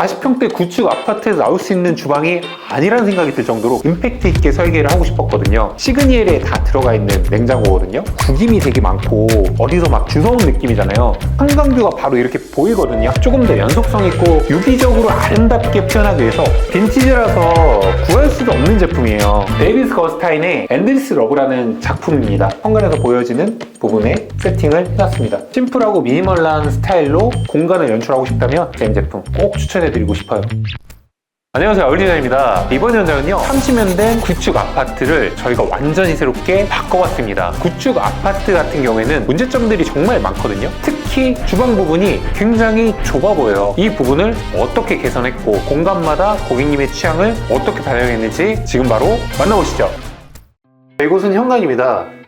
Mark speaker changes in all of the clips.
Speaker 1: 40평대 구축 아파트에서 나올 수 있는 주방이 아니라는 생각이 들 정도로 임팩트 있게 설계를 하고 싶었거든요. 시그니엘에 다 들어가 있는 냉장고거든요. 구김이 되게 많고 어디서 막 주워온 느낌이잖아요. 한강뷰가 바로 이렇게 보이거든요. 조금 더 연속성 있고 유기적으로 아름답게 표현하기 위해서 빈티지라서 구할 수도 없는 제품이에요. 데이비스 거스타인의 엔드리스 러브라는 작품입니다. 현관에서 보여지는 부분에 세팅을 해놨습니다. 심플하고 미니멀한 스타일로 공간을 연출하고 싶다면 잼 제품 꼭 추천해 드리고 싶어요. 안녕하세요. 얼리나입니다. 이번 현장은요 30년 된 구축 아파트를 저희가 완전히 새롭게 바꿔봤습니다. 구축 아파트 같은 경우에는 문제점들이 정말 많거든요. 특히 주방 부분이 굉장히 좁아 보여요. 이 부분을 어떻게 개선했고 공간마다 고객님의 취향을 어떻게 반영했는지 지금 바로 만나보시죠. 이곳은 현관입니다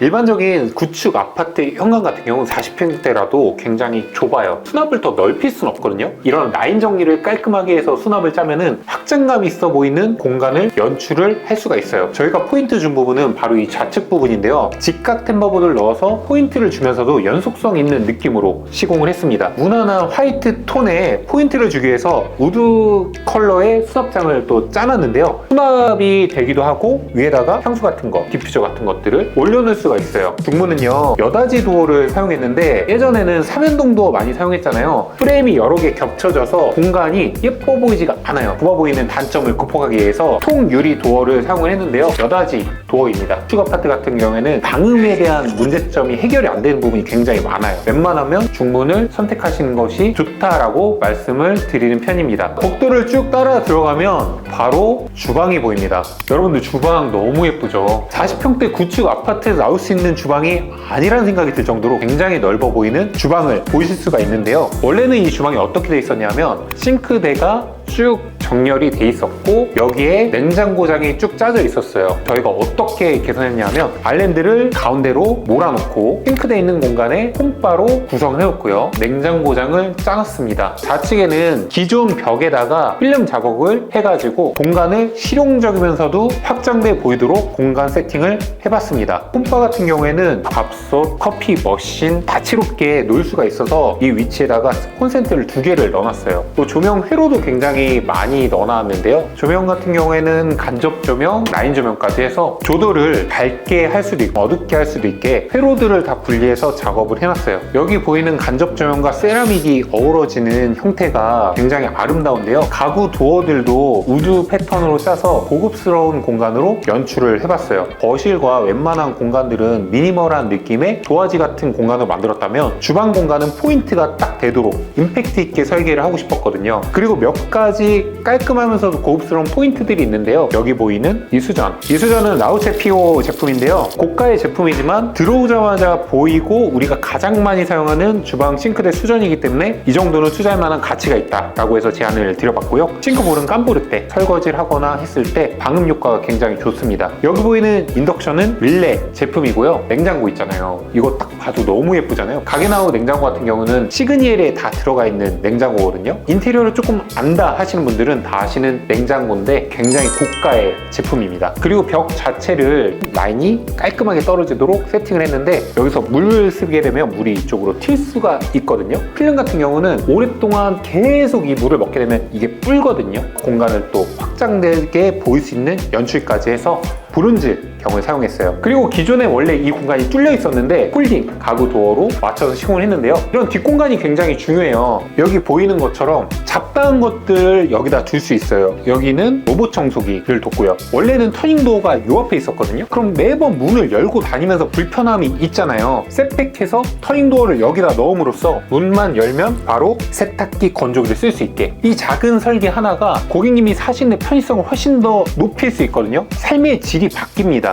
Speaker 1: 일반적인 구축 아파트 현관 같은 경우는 40평대라도 굉장히 좁아요. 수납을 더 넓힐 수는 없거든요. 이런 라인 정리를 깔끔하게 해서 수납을 짜면은 확장감 있어 보이는 공간을 연출을 할 수가 있어요. 저희가 포인트 준 부분은 바로 이 좌측 부분인데요. 직각 템버보드를 넣어서 포인트를 주면서도 연속성 있는 느낌으로 시공을 했습니다. 무난한 화이트 톤에 포인트를 주기 위해서 우드 컬러의 수납장을 또 짜놨는데요. 수납이 되기도 하고 위에다가 향수 같은 거, 디퓨저 같은 것들을 올려놓을 수가 있어요. 중문은요 여다지 도어를 사용했는데 예전에는 삼연동 도어 많이 사용했잖아요. 프레임이 여러 개 겹쳐져서 공간이 예뻐 보이지가 않아요. 좁아 보이는 단점을 극복하기 위해서 통 유리 도어를 사용을 했는데요. 여다지 도어입니다. 슈 아파트 같은 경우에는 방음에 대한 문제점이 해결이 안 되는 부분이 굉장히 많아요. 웬만하면 중문을 선택하시는 것이 좋다라고 말씀을 드리는 편입니다. 복도를 쭉 따라 들어가면 바로 주방이 보입니다. 여러분들 주방 너무 예쁘죠? 40평대 구축 아파트에서 나올 수 있는 주방이 아니라는 생각이 들 정도로 굉장히 넓어 보이는 주방을 보실 수가 있는데요. 원래는 이 주방이 어떻게 돼 있었냐면 싱크대가 쭉 정렬이 돼 있었고 여기에 냉장고장이 쭉 짜져 있었어요. 저희가 어떻게 개선했냐면 아일랜드를 가운데로 몰아놓고 싱크대 있는 공간에 홈바로 구성을 해놓고요. 냉장고장을 짜놨습니다. 좌측에는 기존 벽에다가 필름 작업을 해가지고 공간을 실용적이면서도 확장돼 보이도록 공간 세팅을 해봤습니다. 홈바 같은 경우에는 밥솥, 커피 머신 다채롭게 놓을 수가 있어서 이 위치에다가 콘센트를 두 개를 넣어놨어요. 또 조명 회로도 굉장히 많이 넣어놨는데요. 조명 같은 경우에는 간접 조명, 라인 조명까지 해서 조도를 밝게 할 수도 있고 어둡게 할 수도 있게 회로들을 다 분리해서 작업을 해놨어요. 여기 보이는 간접 조명과 세라믹이 어우러지는 형태가 굉장히 아름다운데요. 가구 도어들도 우드 패턴으로 짜서 고급스러운 공간으로 연출을 해봤어요. 거실과 웬만한 공간들은 미니멀한 느낌의 도화지 같은 공간을 만들었다면 주방 공간은 포인트가 딱 되도록 임팩트 있게 설계를 하고 싶었거든요. 그리고 몇 가지 깔끔하면서도 고급스러운 포인트들이 있는데요. 여기 보이는 이 수전. 이 수전은 라우체피오 제품인데요. 고가의 제품이지만 들어오자마자 보이고 우리가 가장 많이 사용하는 주방 싱크대 수전이기 때문에 이 정도는 투자할 만한 가치가 있다 라고 해서 제안을 드려봤고요. 싱크볼은 깜부를 때 설거지를 하거나 했을 때 방음 효과가 굉장히 좋습니다. 여기 보이는 인덕션은 릴레 제품이고요. 냉장고 있잖아요. 이거 딱 봐도 너무 예쁘잖아요. 가게나우 냉장고 같은 경우는 시그니엘에 다 들어가 있는 냉장고거든요. 인테리어를 조금 안다 하시는 분들은 다 아시는 냉장고인데 굉장히 고가의 제품입니다. 그리고 벽 자체를 라인이 깔끔하게 떨어지도록 세팅을 했는데 여기서 물을 쓰게 되면 물이 이쪽으로 튈 수가 있거든요. 필름 같은 경우는 오랫동안 계속 이 물을 먹게 되면 이게 불거든요. 공간을 또 확장되게 보일 수 있는 연출까지 해서 브론즈 경을 사용했어요. 그리고 기존에 원래 이 공간이 뚫려 있었는데 홀딩 가구 도어로 맞춰서 시공을 했는데요. 이런 뒷공간이 굉장히 중요해요. 여기 보이는 것처럼 잡다한 것들 여기다 둘 수 있어요. 여기는 로봇 청소기를 뒀고요. 원래는 터닝 도어가 요 앞에 있었거든요. 그럼 매번 문을 열고 다니면서 불편함이 있잖아요. 셋백해서 터닝 도어를 여기다 넣음으로써 문만 열면 바로 세탁기 건조기를 쓸 수 있게 이 작은 설계 하나가 고객님이 사시는 편의성을 훨씬 더 높일 수 있거든요. 삶의 질이 바뀝니다.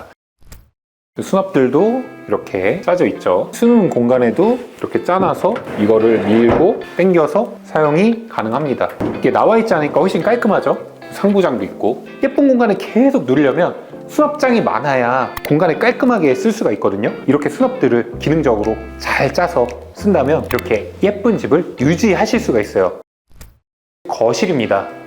Speaker 1: 수납들도 이렇게 짜져 있죠. 수는 공간에도 이렇게 짜놔서 이거를 밀고 당겨서 사용이 가능합니다. 이게 나와 있지 않으니까 훨씬 깔끔하죠. 상부장도 있고 예쁜 공간에 계속 누리려면 수납장이 많아야 공간을 깔끔하게 쓸 수가 있거든요. 이렇게 수납들을 기능적으로 잘 짜서 쓴다면 이렇게 예쁜 집을 유지하실 수가 있어요. 거실입니다.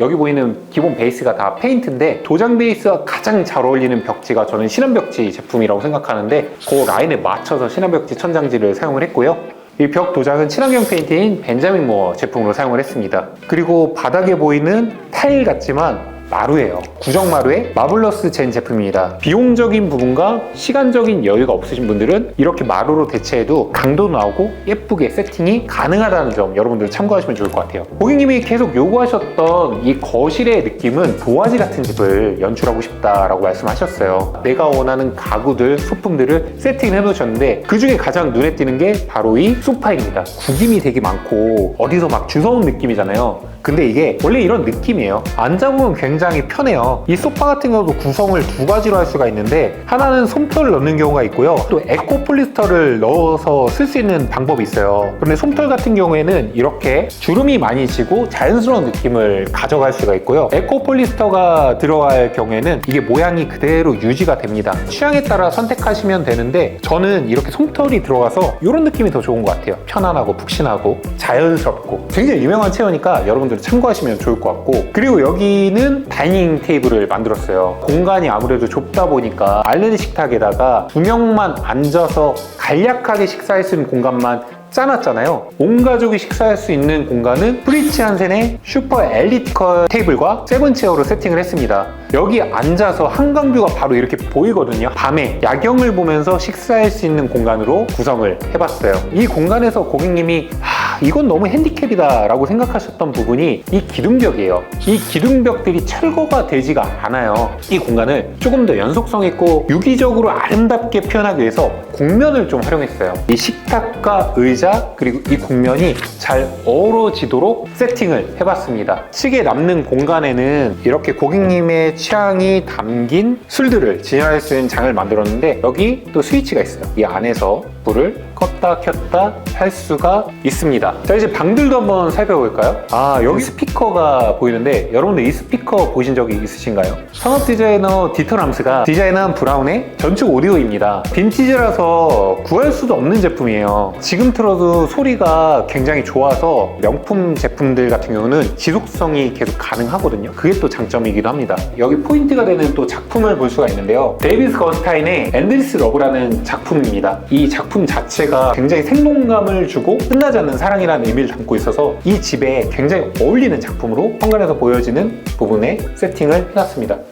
Speaker 1: 여기 보이는 기본 베이스가 다 페인트인데 도장 베이스와 가장 잘 어울리는 벽지가 저는 신한벽지 제품이라고 생각하는데 그 라인에 맞춰서 신한벽지 천장지를 사용을 했고요. 이벽 도장은 친환경 페인트인 벤자민 모어 제품으로 사용을 했습니다. 그리고 바닥에 보이는 타일 같지만 마루예요. 구정 마루의 마블러스 젠 제품입니다. 비용적인 부분과 시간적인 여유가 없으신 분들은 이렇게 마루로 대체해도 강도 나오고 예쁘게 세팅이 가능하다는 점 여러분들 참고하시면 좋을 것 같아요. 고객님이 계속 요구하셨던 이 거실의 느낌은 도화지 같은 집을 연출하고 싶다라고 말씀하셨어요. 내가 원하는 가구들, 소품들을 세팅해 놓으셨는데 그 중에 가장 눈에 띄는 게 바로 이 소파입니다. 구김이 되게 많고 어디서 막 주워온 느낌이잖아요. 근데 이게 원래 이런 느낌이에요. 앉아보면 굉장히 편해요. 이 소파 같은 경우도 구성을 두 가지로 할 수가 있는데 하나는 솜털을 넣는 경우가 있고요. 또 에코 폴리스터를 넣어서 쓸 수 있는 방법이 있어요. 그런데 솜털 같은 경우에는 이렇게 주름이 많이 지고 자연스러운 느낌을 가져갈 수가 있고요. 에코 폴리스터가 들어갈 경우에는 이게 모양이 그대로 유지가 됩니다. 취향에 따라 선택하시면 되는데 저는 이렇게 솜털이 들어가서 이런 느낌이 더 좋은 것 같아요. 편안하고 푹신하고 자연스럽고 굉장히 유명한 체어니까 여러분들 참고하시면 좋을 것 같고 그리고 여기는 다이닝 테이블을 만들었어요. 공간이 아무래도 좁다 보니까 알렌 식탁에다가 두 명만 앉아서 간략하게 식사할 수 있는 공간만 짜놨잖아요. 온 가족이 식사할 수 있는 공간은 프리츠 한센의 슈퍼 엘리티컬 테이블과 세븐 체어로 세팅을 했습니다. 여기 앉아서 한강뷰가 바로 이렇게 보이거든요. 밤에 야경을 보면서 식사할 수 있는 공간으로 구성을 해봤어요. 이 공간에서 고객님이 하, 이건 너무 핸디캡이다 라고 생각하셨던 부분이 이 기둥벽이에요. 이 기둥벽들이 철거가 되지가 않아요. 이 공간을 조금 더 연속성 있고 유기적으로 아름답게 표현하기 위해서 곡면을 좀 활용했어요. 이 식탁과 의자 그리고 이 곡면이 잘 어우러지도록 세팅을 해봤습니다. 측에 남는 공간에는 이렇게 고객님의 취향이 담긴 술들을 진열할 수 있는 장을 만들었는데 여기 또 스위치가 있어요. 이 안에서 불을 껐다 켰다 할 수가 있습니다. 자 이제 방들도 한번 살펴볼까요? 아 여기 스피커가 보이는데 여러분들 이 스피커 보신 적이 있으신가요? 산업 디자이너 디터 람스가 디자인한 브라운의 전축 오디오입니다. 빈티지라서 구할 수도 없는 제품이에요. 지금 틀어도 소리가 굉장히 좋아서 명품 제품들 같은 경우는 지속성이 계속 가능하거든요. 그게 또 장점이기도 합니다. 여기 포인트가 되는 또 작품을 볼 수가 있는데요. 데이비스 건스타인의 엔드리스 러브라는 작품입니다. 이 작품 자체가 굉장히 생동감을 주고 끝나지 않는 사랑이라는 의미를 담고 있어서 이 집에 굉장히 어울리는 작품으로 현관에서 보여지는 부분에 세팅을 해놨습니다.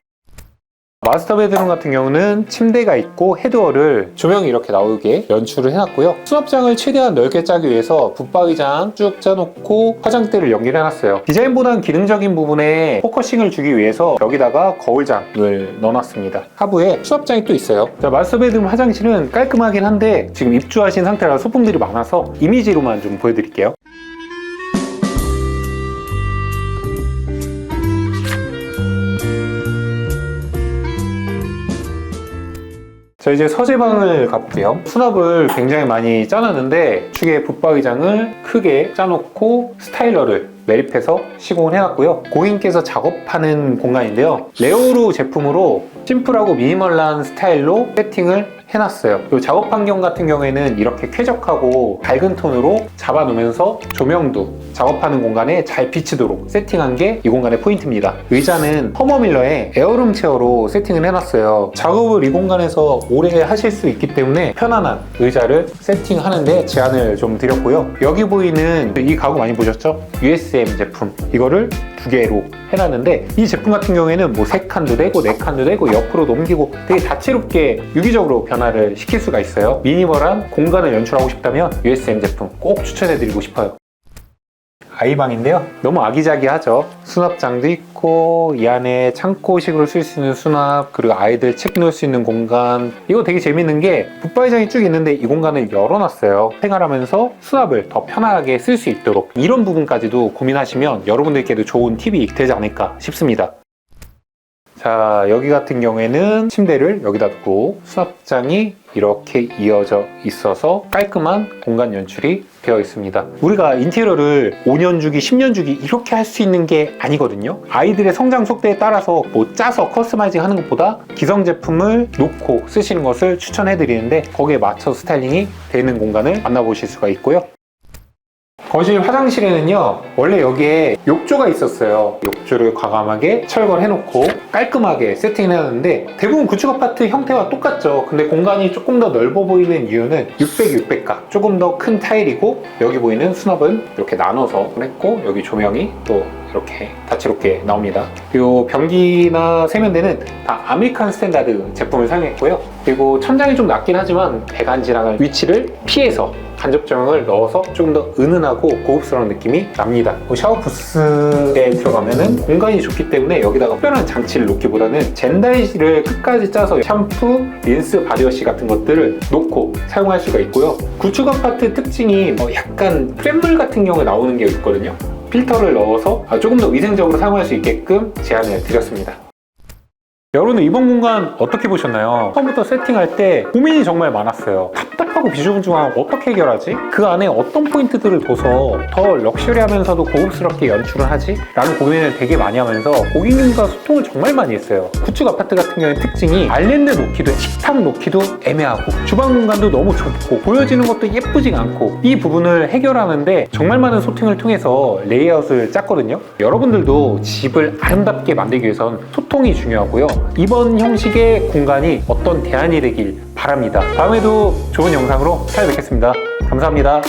Speaker 1: 마스터 베드룸 같은 경우는 침대가 있고 헤드워를 조명이 이렇게 나오게 연출을 해놨고요. 수납장을 최대한 넓게 짜기 위해서 붙박이장 쭉 짜놓고 화장대를 연결해 놨어요. 디자인보다는 기능적인 부분에 포커싱을 주기 위해서 여기다가 거울장을 넣어놨습니다. 하부에 수납장이 또 있어요. 자, 마스터 베드룸 화장실은 깔끔하긴 한데 지금 입주하신 상태라 소품들이 많아서 이미지로만 좀 보여드릴게요. 자 이제 서재방을 가볼게요. 수납을 굉장히 많이 짜놨는데 축에 붙박이장을 크게 짜놓고 스타일러를 매립해서 시공을 해놨고요. 고객님께서 작업하는 공간인데요. 레오루 제품으로 심플하고 미니멀한 스타일로 세팅을 해놨어요. 이 작업 환경 같은 경우에는 이렇게 쾌적하고 밝은 톤으로 잡아놓으면서 조명도 작업하는 공간에 잘 비치도록 세팅한 게 이 공간의 포인트입니다. 의자는 허머밀러의 에어룸 체어로 세팅을 해놨어요. 작업을 이 공간에서 오래 하실 수 있기 때문에 편안한 의자를 세팅하는데 제안을 좀 드렸고요. 여기 보이는 이 가구 많이 보셨죠? USM 제품. 이거를 두 개로 해놨는데 이 제품 같은 경우에는 뭐 세 칸도 되고 네 칸도 되고 옆으로 넘기고 되게 다채롭게 유기적으로 변화 를 시킬 수가 있어요 미니멀한 공간을 연출하고 싶다면 USM 제품 꼭 추천해드리고 싶어요 아이방인데요. 너무 아기자기하죠. 수납장도 있고 이 안에 창고식으로 쓸 수 있는 수납 그리고 아이들 책 놓을 수 있는 공간 이거 되게 재밌는 게 붙박이장이 쭉 있는데 이 공간을 열어놨어요. 생활하면서 수납을 더 편하게 쓸 수 있도록 이런 부분까지도 고민하시면 여러분들께도 좋은 팁이 되지 않을까 싶습니다. 자 여기 같은 경우에는 침대를 여기다 두고 수납장이 이렇게 이어져 있어서 깔끔한 공간 연출이 되어 있습니다. 우리가 인테리어를 5년 주기, 10년 주기 이렇게 할 수 있는 게 아니거든요. 아이들의 성장 속도에 따라서 뭐 짜서 커스터마이징 하는 것보다 기성 제품을 놓고 쓰시는 것을 추천해 드리는데 거기에 맞춰 스타일링이 되는 공간을 만나보실 수가 있고요. 거실 화장실에는요 원래 여기에 욕조가 있었어요. 욕조를 과감하게 철거를 해놓고 깔끔하게 세팅을 해놨는데 대부분 구축 아파트 형태와 똑같죠. 근데 공간이 조금 더 넓어 보이는 이유는 600, 600가. 조금 더 큰 타일이고 여기 보이는 수납은 이렇게 나눠서 했고 여기 조명이 또 이렇게 다채롭게 나옵니다. 그리고 변기나 세면대는 다 아메리칸 스탠다드 제품을 사용했고요. 그리고 천장이 좀 낮긴 하지만 배관 지나갈 위치를 피해서 간접 조명을 넣어서 조금 더 은은하고 고급스러운 느낌이 납니다. 그 샤워 부스에 들어가면은 공간이 좋기 때문에 여기다가 특별한 장치를 놓기보다는 젠다이를 끝까지 짜서 샴푸, 린스, 바디워시 같은 것들을 놓고 사용할 수가 있고요. 구축 아파트 특징이 어, 약간 프렘물 같은 경우에 나오는 게 있거든요. 필터를 넣어서 아, 조금 더 위생적으로 사용할 수 있게끔 제안을 드렸습니다. 여러분은 이번 공간 어떻게 보셨나요? 처음부터 세팅할 때 고민이 정말 많았어요. 답답하고 비중중한 어떻게 해결하지? 그 안에 어떤 포인트들을 둬서 더 럭셔리하면서도 고급스럽게 연출을 하지? 라는 고민을 되게 많이 하면서 고객님과 소통을 정말 많이 했어요. 구축 아파트 같은 경우에 특징이 알랜드 놓기도 식탁 놓기도 애매하고 주방 공간도 너무 좁고 보여지는 것도 예쁘지가 않고 이 부분을 해결하는데 정말 많은 소통을 통해서 레이아웃을 짰거든요. 여러분들도 집을 아름답게 만들기 위해선 소통이 중요하고요. 이번 형식의 공간이 어떤 대안이 되길 바랍니다. 다음에도 좋은 영상으로 찾아뵙겠습니다. 감사합니다.